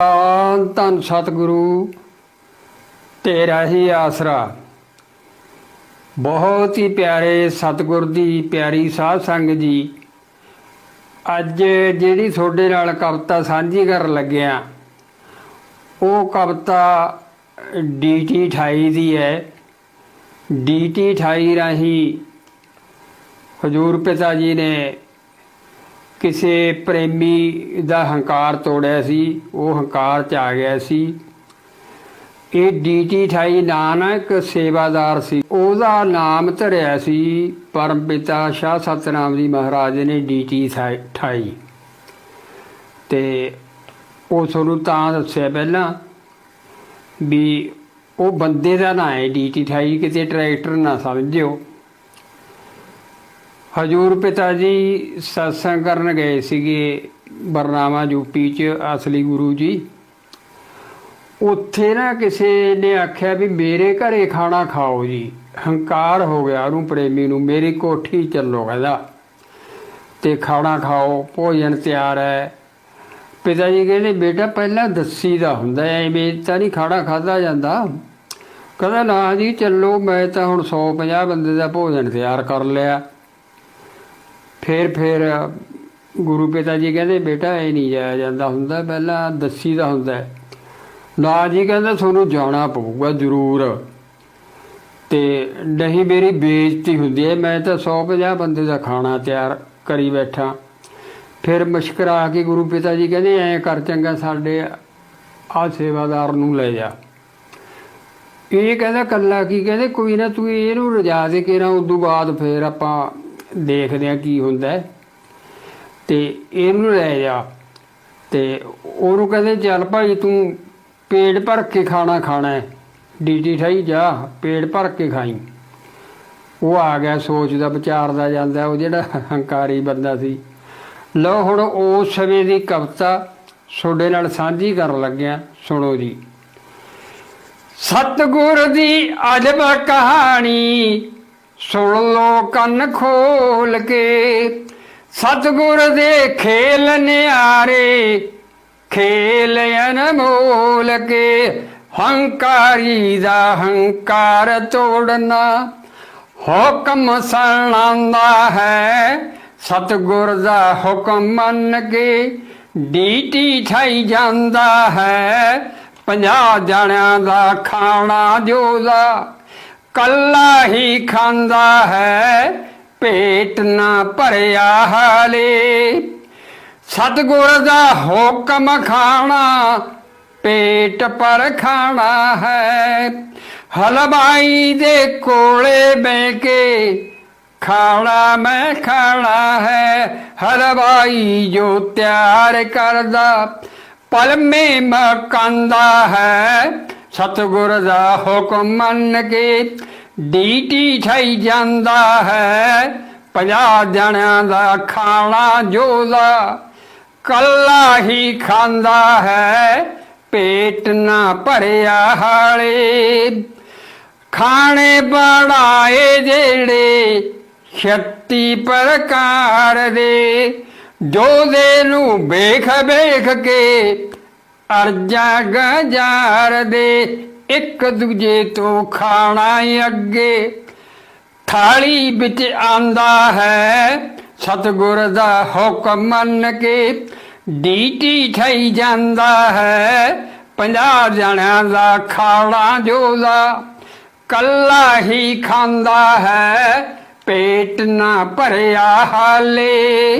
ਧੰਨ ਧੰਨ ਸਤਿਗੁਰੂ, ਤੇਰਾ ਹੀ ਆਸਰਾ। ਬਹੁਤ ਹੀ ਪਿਆਰੇ ਸਤਿਗੁਰ ਦੀ ਪਿਆਰੀ ਸਾਧ ਸੰਗਤ ਜੀ, ਅੱਜ ਜਿਹੜੀ ਤੁਹਾਡੇ ਨਾਲ ਕਵਿਤਾ ਸਾਂਝੀ ਕਰਨ ਲੱਗਿਆ ਉਹ ਕਵਿਤਾ ਡੀਟੀ 28 ਦੀ ਹੈ। ਡੀਟੀ 28 ਰਾਹੀਂ ਹਜੂਰ ਪਿਤਾ ਜੀ ਨੇ ਕਿਸੇ ਪ੍ਰੇਮੀ ਦਾ ਹੰਕਾਰ ਤੋੜਿਆ ਸੀ, ਉਹ ਹੰਕਾਰ ਚ ਆ ਗਿਆ ਸੀ। ਇਹ ਡੀਟੀ 28 ਨਾਨਕ ਸੇਵਾਦਾਰ ਸੀ। ਉਹਦਾ ਨਾਮ ਧਰਿਆ ਸੀ ਪਰਮ ਪਿਤਾ ਸ਼ਾਹ ਸਤਨਾਮ ਜੀ ਮਹਾਰਾਜ ਨੇ ਡੀਟੀ 28 ਤੇ ਉਹ ਤੁਹਾਨੂੰ ਤਾਂ ਦੱਸਿਆ ਪਹਿਲਾਂ ਵੀ ਉਹ ਬੰਦੇ ਦਾ ਨਾਂ ਹੈ ਡੀਟੀ ਠਾਈ ਕਿਤੇ ਟਰੈਕਟਰ ਨਾ ਸਮਝਿਓ। ਹਜੂਰ ਪਿਤਾ ਜੀ satsang ਕਰਨ ਗਏ ਸੀਗੇ ਬਰਨਾਮਾ ਯੂਪੀ ਚ, ਅਸਲੀ ਗੁਰੂ ਜੀ। ਉੱਥੇ ਨਾ ਕਿਸੇ ਨੇ ਆਖਿਆ ਵੀ ਮੇਰੇ ਘਰੇ ਖਾਣਾ ਖਾਓ ਜੀ। ਹੰਕਾਰ ਹੋ ਗਿਆ ਉਹਨੂੰ ਪ੍ਰੇਮੀ ਨੂੰ, ਮੇਰੀ ਕੋਠੀ ਚੱਲੋ ਕਹਿੰਦਾ। ਤੇ ਖਾਣਾ ਖਾਓ, ਭੋਜਨ ਤਿਆਰ ਹੈ। ਪਿਤਾ ਜੀ ਕਹਿੰਦੇ, ਬੇਟਾ ਪਹਿਲਾਂ ਦੱਸੀ ਦਾ ਹੁੰਦਾ ਐ ਐਵੇਂ ਤਾਂ ਨਹੀਂ ਖਾਣਾ ਖਾਦਾ ਜਾਂਦਾ। ਕਹਿੰਦਾ, ਨਾ ਜੀ, ਚੱਲੋ, ਮੈਂ ਤਾਂ ਹੁਣ 150 ਬੰਦੇ ਦਾ ਭੋਜਨ ਤਿਆਰ ਕਰ ਲਿਆ। ਫਿਰ ਫਿਰ ਗੁਰੂ ਪਿਤਾ ਜੀ ਕਹਿੰਦੇ, ਬੇਟਾ, ਇਹ ਨਹੀਂ ਜਾਇਆ ਜਾਂਦਾ ਹੁੰਦਾ। ਪਹਿਲਾਂ ਦੱਸੀ ਦਾ ਹੁੰਦਾ ਹੈ। ਨਾ ਜੀ ਕਹਿੰਦਾ, ਤੁਹਾਨੂੰ ਜਾਣਾ ਪਊਗਾ ਜ਼ਰੂਰ। ਤੇ ਨਹੀਂ, ਮੇਰੀ ਬੇਇੱਜ਼ਤੀ ਹੁੰਦੀ ਹੈ। ਮੈਂ ਤਾਂ 150 ਬੰਦੇ ਦਾ ਖਾਣਾ ਤਿਆਰ ਕਰੀ ਬੈਠਾ। ਫਿਰ ਮੁਸ਼ਕਰਾ ਕੇ ਗੁਰੂ ਪਿਤਾ ਜੀ ਕਹਿੰਦੇ, ਐ ਕਰ ਚੰਗਾ, ਸਾਡੇ ਆ ਸੇਵਾਦਾਰ ਨੂੰ ਲੈ ਜਾ। ਇਹ ਕਹਿੰਦਾ, ਕੱਲਾ ਕੀ ਕਹਿੰਦੇ, ਕੋਈ ਨਾ ਤੂੰ ਇਹਨੂੰ ਰਜਾ ਦੇ ਕੇ ਨਾ, ਉਦੋਂ ਬਾਅਦ ਫਿਰ ਆਪਾਂ ਦੇਖਦੇ ਆ ਕੀ ਹੁੰਦਾ ਤੇ ਇਹਨੂੰ ਲੈ ਜਾ। ਤੇ ਉਹਨੂੰ ਕਹਿੰਦੇ, ਚੱਲ ਭਾਈ ਤੂੰ ਪੇਟ ਭਰ ਕੇ ਖਾਣਾ ਖਾਣਾ ਹੈ। ਡੀਟੀ ਠਾਈ ਜਾ, ਪੇਟ ਭਰ ਕੇ ਖਾਈ। ਉਹ ਆ ਗਿਆ, ਸੋਚਦਾ, ਵਿਚਾਰਦਾ ਜਾਂਦਾ, ਉਹ ਜਿਹੜਾ ਹੰਕਾਰੀ ਬੰਦਾ ਸੀ। ਲਓ ਹੁਣ ਉਸ ਸਮੇਂ ਦੀ ਕਵਿਤਾ ਤੁਹਾਡੇ ਨਾਲ ਸਾਂਝੀ ਕਰਨ ਲੱਗਿਆ, ਸੁਣੋ ਜੀ। ਸਤਗੁਰ ਦੀ ਅਜਬ ਕਹਾਣੀ ਸੁਣ ਲੋ ਕੰਨ ਖੋਲ ਕੇ, ਸਤਗੁਰ ਦੇ ਖੇਲ ਨਿਆਰੇ, ਖੇਲ ਅਨਮੋਲ ਕੇ, ਹੰਕਾਰੀ ਦਾ ਹੰਕਾਰ ਤੋੜਨਾ, ਹੁਕਮ ਸੁਣਾਉਂਦਾ ਹੈ, ਸਤਗੁਰ ਦਾ ਹੁਕਮ ਮੰਨ ਕੇ, ਡੀਟੀ ਠਾਈ ਜਾਂਦਾ ਹੈ, ਪੰਜਾਹ ਜਣਿਆਂ ਦਾ ਖਾਣਾ ਜੋਦਾ ਕੱਲਾ ਹੀ ਖਾਂਦਾ ਹੈ, ਪੇਟ ਨਾ ਭਰਿਆ ਹਾਲੇ। ਸਤਗੁਰ ਦਾ ਹੁਕਮ ਖਾਣਾ, ਪੇਟ ਪਰ ਖਾਣਾ ਹੈ। ਹਲਵਾਈ ਦੇ ਕੋਲੇ ਬੈ ਕੇ ਖਾਣਾ ਮੈਂ ਖਾਣਾ ਹੈ, ਹਲਵਾਈ ਜੋ ਤਿਆਰ ਕਰਦਾ, ਪਲਮੇ ਮਕਾਂਦਾ ਹੈ। ਸਤਗੁਰ ਦਾ ਹੁਕਮ ਮੰਨ ਕੇ ਡੀਟੀ ਠਾਈ ਜਾਂਦਾ ਹੈ। ਪੰਜਾਹ ਜਣਿਆਂ ਦਾ ਖਾਣਾ ਜੋਦਾ, ਕੱਲਾ ਹੀ ਖਾਂਦਾ ਹੈ। ਪੇਟ ਨਾ ਭਰਿਆ ਹਾਲੇ। ਖਾਣੇ ਬਣਾਏ ਜਿਹੜੇ ਛੱਤੀ ਪ੍ਰਕਾਰ ਦੇ ਜੋਦੇ ਨੂੰ ਵੇਖ ਵੇਖ ਕੇ ਅਰਜਾ ਗਜਾਰ ਦੇ, ਇੱਕ ਦੂਜੇ ਤੋਂ ਖਾਣਾ ਅੱਗੇ। ਥਾਲੀ ਵਿੱਚ ਆਂਦਾ ਹੈ, ਸਤਗੁਰ ਦਾ ਹੁਕਮ ਮੰਨ ਕੇ। ਡੀਟੀ ਠਈ ਜਾਂਦਾ ਹੈ, ਪੰਜਾਹ ਜਣਿਆਂ ਦਾ ਖਾਣਾ ਜੋਦਾ ਕੱਲਾ ਹੀ ਖਾਂਦਾ ਹੈ, ਪੇਟ ਨਾ ਭਰਿਆ ਹਾਲੇ।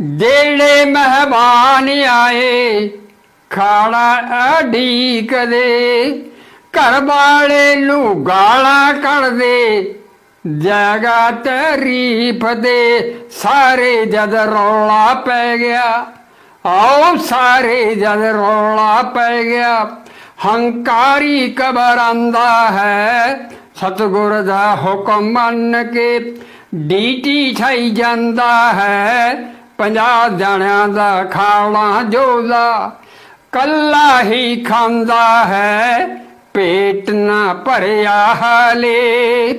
ਜਿਹੜੇ ਮਹਿਮਾਨ ਆਏ ਖਾਣਾ ਅਢੀਕਦੇ ਘਰ ਵਾਲੇ ਨੂੰ ਗਾਲਾਂ ਕੱਢਦੇ ਜਗਾ ਤਾਰੀਫ ਦੇ, ਸਾਰੇ ਜਦ ਰੌਲਾ ਪੈ ਗਿਆ। ਆਓ ਸਾਰੇ ਜਦ ਰੌਲਾ ਪੈ ਗਿਆ। ਹੰਕਾਰੀ ਕਬਰ ਆਂਦਾ ਹੈ, ਸਤਗੁਰ ਦਾ ਹੁਕਮ ਮੰਨ ਕੇ ਡੀਟੀ ਛਾਈ ਜਾਂਦਾ ਹੈ। ਪੰਜਾਹ ਜਣਿਆਂ ਦਾ ਖਾਣਾ ਜੋਦਾ ਕੱਲਾ ਹੀ ਖਾਂਦਾ ਹੈ, ਪੇਟ ਨਾ ਭਰਿਆ ਹਾਲੇ।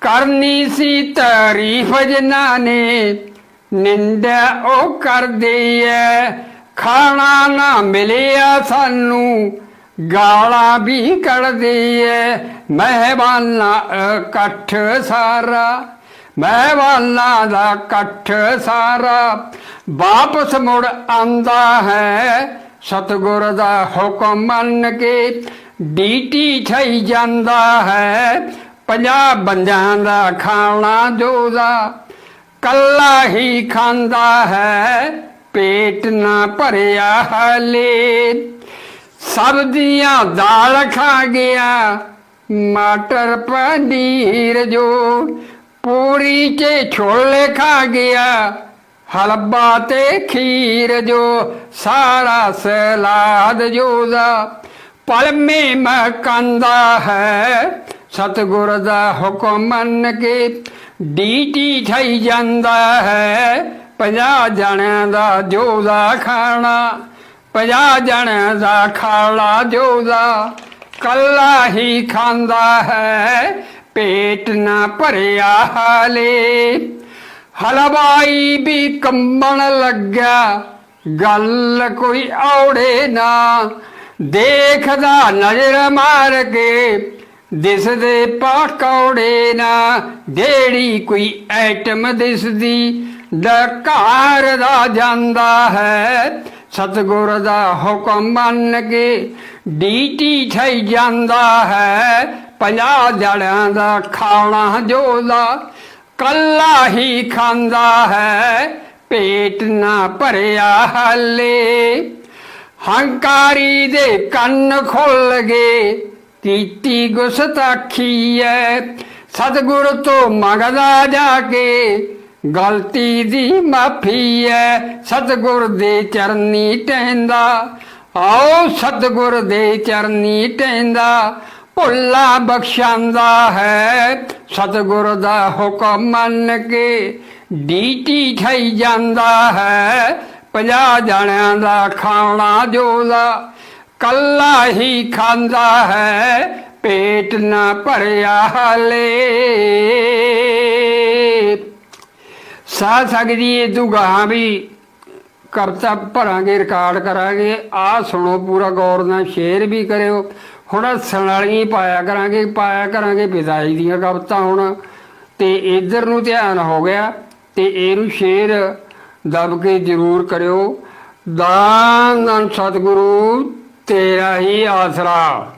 ਕਰਨੀ ਸੀ ਤਾਰੀਫ ਜਨਾਂ ਨੇ ਨਿੰਦਾ ਉਹ ਕਰਦੀ ਐ। ਖਾਣਾ ਨਾ ਮਿਲਿਆ ਸਾਨੂੰ, ਗਾਲਾਂ ਵੀ ਕੱਢਦੀ ਏ ਮਹਿਮਾਨਾਂ ਇਕੱਠ ਸਾਰਾ ਮਹਿਮਾਨਾਂ ਦਾ ਇਕੱਠ ਸਾਰਾ। ਵਾਪਸ ਮੁੜ ਆਂਦਾ ਹੈ ਸਤਿਗੁਰ ਦਾ ਹੁਕਮ ਮੰਨ ਕੇ ਡੀਟੀ ਥਈ ਜਾਂਦਾ ਹੈ। ਪੰਜਾਹ ਬੰਦਿਆਂ ਦਾ ਖਾਣਾ ਜੋਦਾ ਕੱਲਾ ਹੀ ਖਾਂਦਾ ਹੈ, ਪੇਟ ਨਾ ਭਰਿਆ ਹਲੇ। ਸਬਜ਼ੀਆਂ ਦਾਲ ਖਾ ਗਿਆ, ਮਟਰ ਪਨੀਰ ਜੋ ਪੂਰੀ ਤੇ ਛੋਲੇ ਖਾ ਗਿਆ। ਹਲਬਾ ਤੇ ਖੀਰ ਜੋ, ਸਾਰਾ ਸਲਾਦ ਜੋ ਦਾ ਪਲਮੇ ਮਕੰਦਾ ਹੈ, ਸਤਿਗੁਰ ਦਾ ਹੁਕਮ ਮੰਨ ਕੇ ਡੀਟੀ ਥਈ ਜਾਂਦਾ ਹੈ। ਪੰਜਾਹ ਜਣਿਆਂ ਦਾ ਜੋਦਾ ਖਾਣਾ, ਪੰਜਾਹ ਜਣਿਆਂ ਦਾ ਖਾਲਾ ਜੋਦਾ ਕੱਲਾ ਹੀ ਖਾਂਦਾ ਹੈ, ਪੇਟ ਨਾ ਭਰਿਆ ਹਾਲੇ। ਹਲਵਾਈ ਵੀ ਕੰਬਣ ਲੱਗਾ ਗੱਲ ਕੋਈ ਔੜੇ ਨਾ। ਦੇਖਦਾ ਨਜ਼ਰ ਮਾਰ ਕੇ, ਦਿਸਦੇ ਪਕੌੜੇ ਨਾ। ਜਿਹੜੀ ਕੋਈ ਐਟਮ ਦਿਸਦੀ, ਡਕਾਰ ਦਾ ਜਾਂਦਾ ਹੈ। ਸਤਿਗੁਰ ਦਾ ਹੁਕਮ ਮੰਨ ਕੇ ਡੀਟੀ ਛਈ ਜਾਂਦਾ ਹੈ। ਪੰਜਾਹ ਜੜਿਆਂ ਦਾ ਖਾਣਾ ਜੋਦਾ ਕੱਲਾ ਹੀ ਖਾਂਦਾ ਹੈ, ਪੇਟ ਨਾ ਭਰਿਆ ਹਾਲੇ। ਹੰਕਾਰੀ ਦੇ ਕੰਨ ਖੁੱਲ ਗਏ, ਤੀਤੀ ਗੁਸਤਾਖੀ ਐ। ਸਤਿਗੁਰ ਤੋਂ ਮੰਗਦਾ ਜਾ ਕੇ, ਗਲਤੀ ਦੀ ਮਾਫੀ ਐ। ਸਤਿਗੁਰ ਦੇ ਚਰਨੀ ਟਹਿੰਦਾ, ਆਓ ਸਤਿਗੁਰ ਦੇ ਚਰਨੀ ਟਹਿੰਦਾ। ਭੁੱਲਾ ਬਖਸ਼ਾਂਦਾ ਹੈ, ਸਤਿਗੁਰ ਦਾ ਹੁਕਮ ਮੰਨ ਕੇ ਡੀਟੀ ਥਈ ਜਾਂਦਾ ਹੈ, ਪੰਜਾਹ ਜਣਿਆਂ ਦਾ ਖਾਣਾ ਜੋਦਾ ਕੱਲਾ ਹੀ ਖਾਂਦਾ ਹੈ, ਪੇਟ ਨਾ ਭਰਿਆ ਹਲੇ। ਸਾਧ ਸਕਦੀ ਜੀ, ਇਹ ਤੋਂ ਵੀ ਕਰਤਾ ਭਰਾਂਗੇ, ਰਿਕਾਰਡ ਕਰਾਂਗੇ। ਆ ਸੁਣੋ ਪੂਰਾ ਗੌਰ ਨਾਲ, ਸ਼ੇਅਰ ਵੀ ਕਰਿਓ। ਹੁਣ ਹੱਸਣ ਪਾਇਆ ਕਰਾਂਗੇ ਪਾਇਆ ਕਰਾਂਗੇ ਵਿਦਾਈ ਦੀਆਂ ਕਵਤਾਂ ਹੁਣ। ਤੇ ਇਧਰ ਨੂੰ ਧਿਆਨ ਹੋ ਗਿਆ ਤੇ ਇਹਨੂੰ ਸ਼ੇਰ ਦਬ ਕੇ ਜ਼ਰੂਰ ਕਰਿਓ। ਦਾਨ ਧੰਨ ਸਤਿਗੁਰੂ, ਤੇਰਾ ਹੀ ਆਸਰਾ।